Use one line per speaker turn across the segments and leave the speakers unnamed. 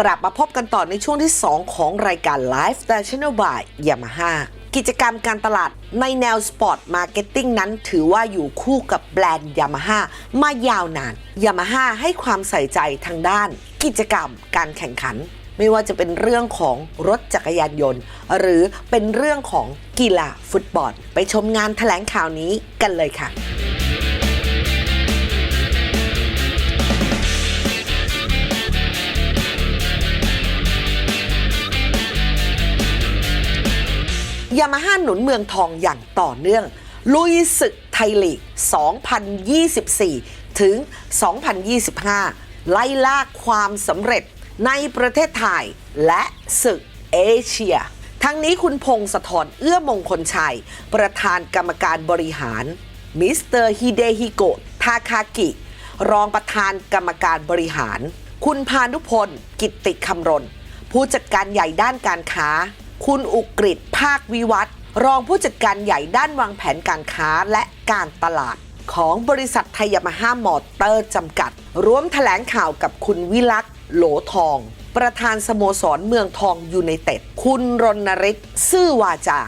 กลับมาพบกันต่อในช่วงที่ 2 ของรายการ Live National by Yamaha กิจกรรมการตลาดในแนวสปอร์ตมาร์เก็ตติ้งนั้นถือว่าอยู่คู่กับแบรนด์ Yamaha มายาวนาน Yamaha ให้ความใส่ใจทางด้าน กิจกรรมการแข่งขัน ไม่ว่าจะเป็นเรื่องของรถจักรยานยนต์ หรือเป็นเรื่องของกีฬาฟุตบอล ไปชมงานแถลงข่าวนี้กันเลยค่ะ ยามาฮ่าหนุนเมืองทองอย่างต่อเนื่อง ลุยศึกไทยลีก 2024 ถึง 2025 ไล่ล่าความสำเร็จในประเทศไทยและศึกเอเชีย ทั้งนี้คุณพงศธรเอื้อมงคลชัย ประธานกรรมการบริหาร มิสเตอร์ฮิเดฮิโกะทาคากิ รองประธานกรรมการบริหาร คุณพานุพล กิตติคำรณ ผู้จัดการใหญ่ด้านการค้า คุณอุกฤษภาควิวัฒรองผู้จัดการใหญ่ด้านวางแผนการค้าและการตลาด ของบริษัทไทยยามาฮ่ามอเตอร์จำกัด ร่วมแถลงข่าวกับคุณวิลักษ์โหลทอง ประธานสโมสรเมืองทองยูไนเต็ด คุณรณฤทธิ์ซื่อวาจา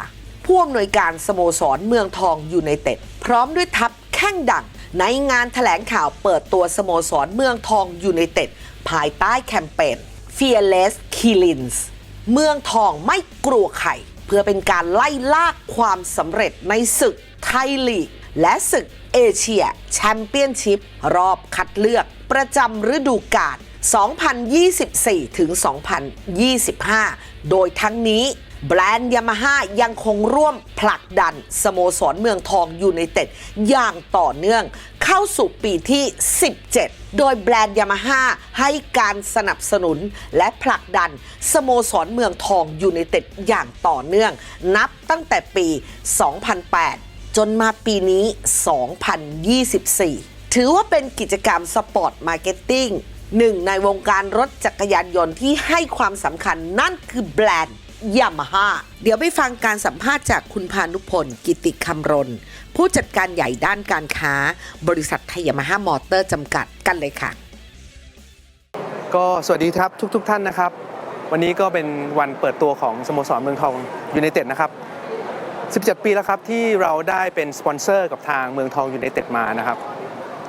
ผู้อำนวยการสโมสรเมืองทองยูไนเต็ด พร้อมด้วยทัพแข้งดัง ในงานแถลงข่าวเปิดตัวสโมสรเมืองทองยูไนเต็ด ภายใต้แคมเปญ Fearless Killings เมืองทองไม่กลัวใครเพื่อเป็นการไล่ลากความสำเร็จในศึกไทยลีก และศึกเอเชียแชมเปี้ยนชิพรอบคัดเลือกประจำฤดูกาล2024 ถึง 2025 โดยทั้งนี้ แบรนด์ยามาฮ่ายังคงร่วมผลักดันสโมสรเมืองทองยูไนเต็ดอย่างต่อเนื่องเข้าสู่ปีที่ 17 โดยแบรนด์ยามาฮ่าให้การสนับสนุนและผลักดันสโมสรเมืองทองยูไนเต็ดอย่างต่อเนื่อง นับตั้งแต่ปี 2008 จนมาปีนี้ 2024 ถือว่าเป็นกิจกรรมสปอร์ตมาร์เก็ตติ้งหนึ่งในวงการรถจักรยานยนต์ที่ให้ความสำคัญนั่นคือแบรนด์ ยามาฮ่าเดี๋ยวไปฟังการสัมภาษณ์จากคุณพานุพล กิติคำรณผู้จัดการใหญ่ด้านการค้า บริษัทไทยยามาฮ่ามอเตอร์จำกัดกันเลยค่ะ
ก็สวัสดีครับทุกๆทท่านนะครับ วันนี้ก็เป็นวันเปิดตัวของสโมสรเมืองทองยูไนเต็ดนะครับ 17 ปีแล้วครับที่เราได้เป็นสปอนเซอร์กับทางเมืองทองยูไนเต็ดมานะครับ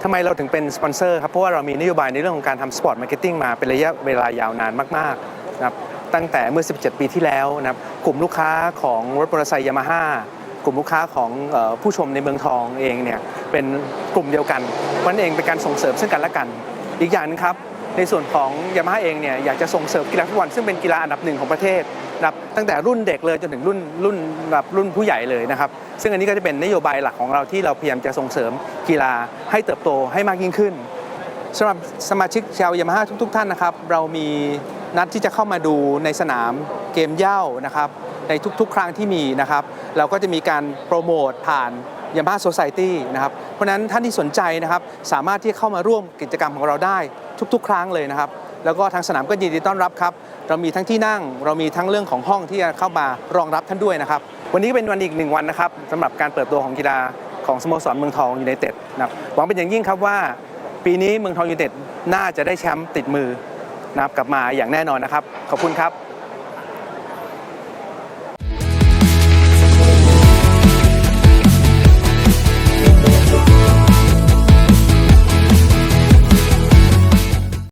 ทำไมเราถึงเป็นสปอนเซอร์ครับเพราะว่าเรามีนโยบายในเรื่องของการทำสปอร์ตมาร์เก็ตติ้งมาเป็นระยะเวลายาวนานมากๆนะครับ ตั้งแต่เมื่อ 17 ปีที่แล้วนะครับกลุ่มลูกค้าของรถมอเตอร์ไซค์ยามาฮ่ากลุ่มลูกค้าของผู้ชมในเมืองทองเองเนี่ยเป็นกลุ่มเดียวกันเพราะนั่นเองเป็นการส่งเสริมซึ่งกันและกัน อีกอย่างหนึงครับในส่วนของยามาฮ่าเองเนี่ยอยากจะส่งเสริมกีฬาฟุตบอลซึ่งเป็นกีฬาอันดับหนึ่งของประเทศนะครับตั้งแต่รุ่นเด็กเลยจนถึงรุ่นรุ่นแบบรุ่นผู้ใหญ่เลยนะครับซึ่งอันนี้ก็จะเป็นนโยบายหลักของเราที่เราพยายามจะส่งเสริมกีฬาให้เติบโตให้มากยิ่งขึ้นสำหรับสมาชิกชาวยามาฮ่าทุก ๆ ท่านนะครับ เรามี นัดที่จะเข้ามาดูในสนามเกมเย้านะครับในทุกๆ ครั้งที่มีนะครับ เราก็จะมีการโปรโมทผ่านยามาฮ่าโซซ i ตี้นะครับ เพราะนั้นท่านที่สนใจนะครับ สามารถที่เข้ามาร่วมกิจกรรมของเราได้ทุก ๆ ครั้งเลยนะครับ แล้วก็ทางสนามก็ยินดีต้อนรับครับ เรามีทั้งที่นั่ง เรามีทั้งเรื่องของห้องที่จะเข้ามารองรับท่านด้วยนะครับ วันนี้ก็เป็นวันอีกหนึ่งวันนะครับสำหรับการเปิดตัวของกีฬาของสโมสรเมืองทองยูไนเต็ดนะครับหวังเป็นอย่างยิ่งครับว่า ปีนี้เมืองทองยูไนเต็ดน่าจะได้แชมป์ติดมือ นะครับกลับมาอย่างแน่นอนนะครับ ขอบคุณครับ